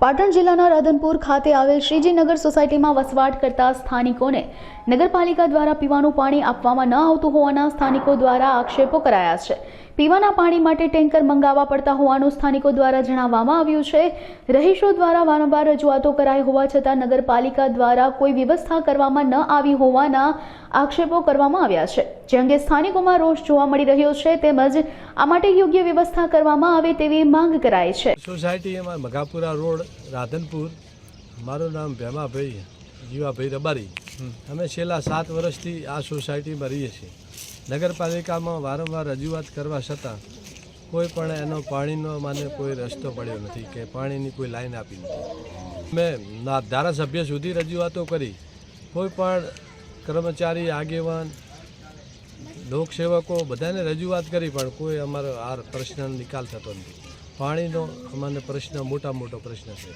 પાટણ જિલ્લાના રાધનપુર ખાતે આવેલ શ્રીજીનગર સોસાયટીમાં વસવાટ કરતા સ્થાનિકોને નગરપાલિકા દ્વારા પીવાનું પાણી આપવામાં ન આવતું હોવાના સ્થાનિકો દ્વારા આક્ષેપો કરાયા છે. પીવાના પાણી માટે ટેન્કર મંગાવવા પડતા હોવાનું સ્થાનિકો દ્વારા જણાવવામાં આવ્યું છે. રહીશો દ્વારા વારંવાર રજૂઆતો કરાઈ હોવા છતાં નગરપાલિકા દ્વારા કોઈ વ્યવસ્થા કરવામાં ન આવી હોવાના આક્ષેપો કરવામાં આવ્યા છે. જે અંગે સ્થાનિકોમાં રોષ જોવા મળી રહ્યો છે તેમજ આ માટે યોગ્ય વ્યવસ્થા કરવામાં આવે તેવી માંગ કરાઈ છે. Society Maghapura road, Radhanpur. મારું નામ ભેમાભાઈ, જીવાભાઈ રબારી. અમે છેલ્લા સાત વર્ષથી આ સોસાયટીમાં રહીએ છીએ. નગરપાલિકામાં વારંવાર રજૂઆત કરવા છતાં કોઈ પણ એનો પાણીનો મને કોઈ રસ્તો પડ્યો નથી કે પાણીની કોઈ લાઈન આપી નથી. મેં ધારાસભ્ય સુધી રજૂઆતો કરી કોઈ પણ કર્મચારી, આગેવાન, લોકસેવકો બધાને રજૂઆત કરી પણ કોઈ અમારો આ પ્રશ્નનો નિકાલ થતો નથી. પાણીનો અમને પ્રશ્ન મોટા મોટો પ્રશ્ન છે.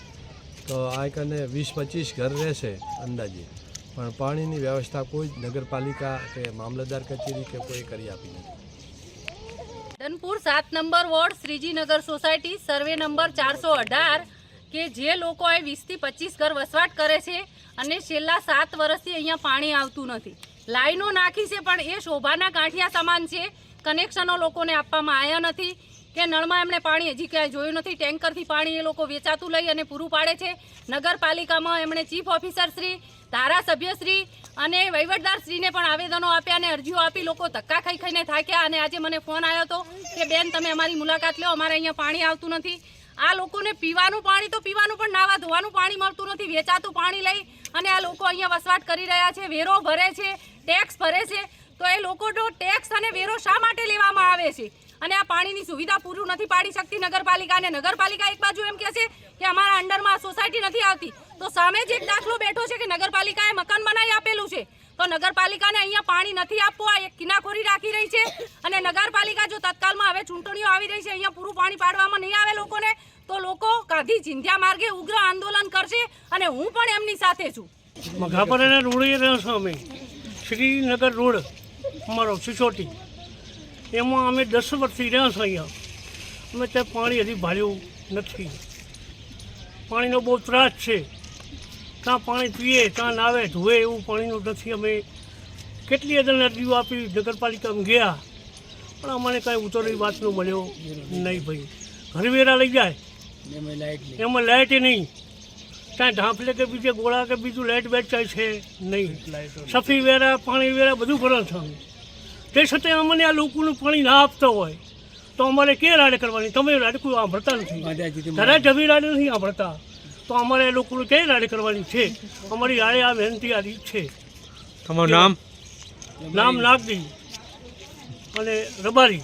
તો આ કને વીસ પચીસ ઘર રહેશે અંદાજે. પણ પાણીની વ્યવસ્થા કોઈ નગરપાલિકા કે મામલતદાર કચેરી કે કોઈ કરી આપી નથી. ધનપુર સાત number ward Shrijinagar society, survey number ચારસો અઢાર, કે જે લોકો લોકોએ વીસથી પચીસ ઘર વસવાટ કરે છે અને છેલ્લા સાત વર્ષથી અહીંયા પાણી આવતું નથી. લાઈનો નાખી છે, પણ એ શોભાના ગાંઠિયા સમાન છે. કનેક્શનો લોકોને આપવામાં આવ્યા નથી કે નળમાં એમણે પાણી હજી ક્યાંય જોયું નથી. ટેન્કરથી પાણી એ લોકો વેચાતું લઈ અને પૂરું પાડે છે. નગરપાલિકામાં એમણે ચીફ ઓફિસર શ્રી ધારાસભ્યશ્રી અને વહીવટદારશ્રીને પણ આવેદનો આપ્યા અને અરજીઓ આપી. લોકો ધક્કા ખાઈ ખાઈને થાક્યા અને આજે મને ફોન આવ્યો હતો કે, બેન, તમે અમારી મુલાકાત લો. અમારે અહીંયા પાણી આવતું નથી. આ લોકોને પીવાનું પાણી તો પીવાનું પણ નાવા ધોવાનું પાણી મળતું નથી. વેચાતું પાણી લઈ અને આ લોકો અહીંયા વસવાટ કરી રહ્યા છે. વેરો ભરે છે, ટેક્સ ભરે છે. તો એ લોકોનો ટેક્સ અને વેરો શા માટે લેવામાં આવે છે? અને આ પાણીની સુવિધા પૂરું નથી પાડી શકતી. નગરપાલિકા અને નગરપાલિકા એક બાજુ એમ કહે છે કે, અમારા અંડરમાં સોસાયટી નથી આવતી. તો સામે જ એક દાખલો બેઠો છે કે નગરપાલિકાએ મકાન બનાવી આપેલું છે. તો નગરપાલિકાને અહીંયા પાણી નથી આપવું, આ એક કિનાખોરી રાખી રહી છે. અને નગરપાલિકા જો તત્કાલમાં હવે ચૂંટણીઓ આવી રહી છે, અહીંયા પૂરું પાણી પાડવામાં નહીં આવે લોકોને, તો લોકો ગાંધી ચિંધ્યા માર્ગે ઉગ્ર આંદોલન કરશે અને હું પણ એમની સાથે છું. મઘાપરાના રોડે રહ્યો છો અમે શ્રીનગર રોડ, અમારો સિસોટી. એમાં અમે દસ વર્ષથી રહ્યા છો અહીંયા. અમે ત્યાં પાણી હજી ભર્યું નથી. પાણીનો બહુ ત્રાસ છે. ત્યાં પાણી પીએ ત્યાં નાવે ધોવે એવું પાણીનું નથી. અમે કેટલી અદર અરજીઓ આપી નગરપાલિકામાં ગયા. પણ અમને કાંઈ ઉતરવી વાતનો મળ્યો. નહીં ભાઈ. ઘરવેરા લઈ જાય. એમાં લાઇટ નહીં. ત્યાં ઢાંફલે કે બીજે ગોળા કે બીજું લાઇટ વેચાય છે? નહીં. સફી વેરા પાણી વેરા બધું ભરણ છે તે છતાં અમને આ લોકોનું પાણી ના આપતા હોય તો અમારે કે રાડે કરવાની? તમે રાડકું કોઈ સાંભળતા નથી. જરાય જમી રાડે નથી સાંભળતા તો અમારે એ લોકોને કઈ રાડે કરવાની છે? અમારી રાડે આ વિનંતી આ છે. તમારું નામ? નામ નાગદી અને રબારી.